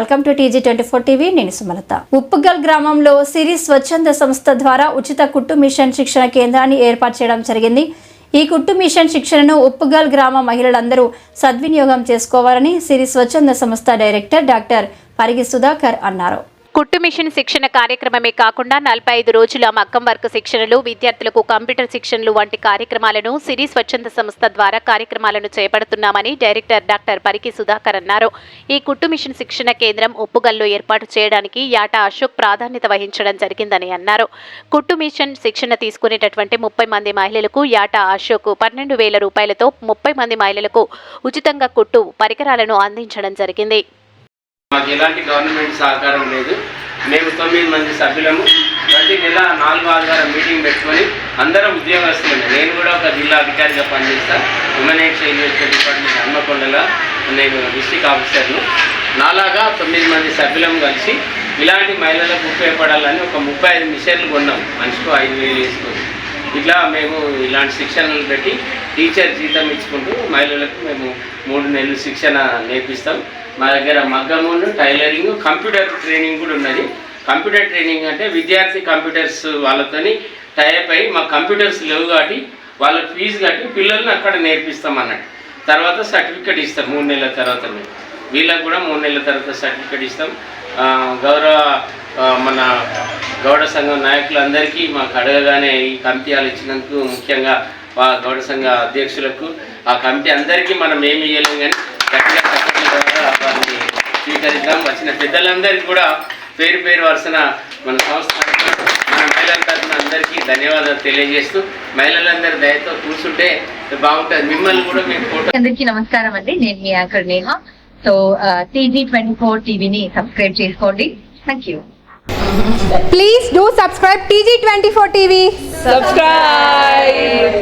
Welcome to TG twenty four TV నేను సుమలత. ఉప్పుగల్ గ్రామంలో సిరి స్వచ్ఛంద సంస్థ ద్వారా ఉచిత కుట్టు మిషన్ శిక్షణ కేంద్రాన్ని ఏర్పాటు చేయడం జరిగింది. ఈ కుట్టు మిషన్ శిక్షణను ఉప్పుగల్ గ్రామ మహిళలందరూ సద్వినియోగం చేసుకోవాలని సిరి స్వచ్ఛంద సంస్థ డైరెక్టర్ డాక్టర్ పరిగి సుధాకర్ అన్నారు. కుట్టు మిషన్ శిక్షణ కార్యక్రమమే కాకుండా నలభై ఐదు రోజుల మగ్గం వర్క్ శిక్షణలు విద్యార్థులకు కంప్యూటర్ శిక్షణలు వంటి కార్యక్రమాలను సిరి స్వచ్ఛంద సంస్థ ద్వారా కార్యక్రమాలను చేపడుతున్నామని డైరెక్టర్ డాక్టర్ పరికి సుధాకర్ అన్నారు. ఈ కుట్టు మిషన్ శిక్షణ కేంద్రం ఉప్పుగల్లో ఏర్పాటు చేయడానికి యాటా అశోక్ ప్రాధాన్యత వహించడం జరిగిందని అన్నారు. కుట్టు మిషన్ శిక్షణ తీసుకునేటటువంటి ముప్పై మంది మహిళలకు యాటా అశోక్ పన్నెండు వేల రూపాయలతో ముప్పై మంది మహిళలకు ఉచితంగా కుట్టు పరికరాలను అందించడం జరిగింది. మాకు ఎలాంటి గవర్నమెంట్ సహకారం లేదు. మేము తొమ్మిది మంది సభ్యులము. ప్రతి నెల నాలుగు ఆధారం మీటింగ్ పెట్టుకొని అందరం ఉద్యోగస్తులమే. నేను కూడా ఒక జిల్లా అధికారిగా పనిచేస్తాను ఉమెన్ యూనివర్సిటీ డిపార్ట్మెంట్ హన్మకొండలో నేను డిస్టిక్ ఆఫీసర్ను. నాలాగా తొమ్మిది మంది సభ్యులం కలిసి ఇలాంటి మహిళలకు ఉపయోగపడాలని ఒక ముప్పై ఐదు మిషన్లు కొన్నాం. మనిషికి ఐదు వేలు వేసుకొని ఇట్లా మేము ఇలాంటి శిక్షణలు పెట్టి టీచర్ జీతం ఇచ్చుకుంటూ మహిళలకు మేము మూడు నెలలు శిక్షణ నేర్పిస్తాం. మా దగ్గర మగ్గము టైలరింగ్ కంప్యూటర్ ట్రైనింగ్ కూడా ఉన్నది. కంప్యూటర్ ట్రైనింగ్ అంటే విద్యార్థి కంప్యూటర్స్ వాళ్ళతోని టైప్ అయ్యి మా కంప్యూటర్స్ లేవు కాబట్టి వాళ్ళ ఫీజు కట్టి పిల్లల్ని అక్కడ నేర్పిస్తాం అన్నట్టు. తర్వాత సర్టిఫికెట్ ఇస్తాం మూడు నెలల తర్వాత మేము. కూడా మూడు నెలల తర్వాత సర్టిఫికెట్ ఇస్తాం. గౌరవ మన గౌడ సంఘం నాయకులందరికీ మాకు అడగగానే ఈ కమిటీలు ఇచ్చినందుకు ముఖ్యంగా గౌడ సంఘ అధ్యక్షులకు ఆ కమిటీ అందరికీ మనం ఏమి ఇవ్వలేం కానీ గట్టిగా స్వీకరిద్దాం. వచ్చిన పెద్దలందరికీ కూడా పేరు పేరు వరుసన మన సంస్థ మన మహిళల తరఫున అందరికీ ధన్యవాదాలు తెలియజేస్తూ మహిళలందరి దయతో కూర్చుంటే బాగుంటుంది. మిమ్మల్ని కూడా మేము ఫోటో అందరికీ నమస్కారం అండి. నేను మీ anchor Neha. So TG twenty four టీవీని సబ్స్క్రైబ్ చేసుకోండి. Thank you Please do subscribe TG24 TV. subscribe.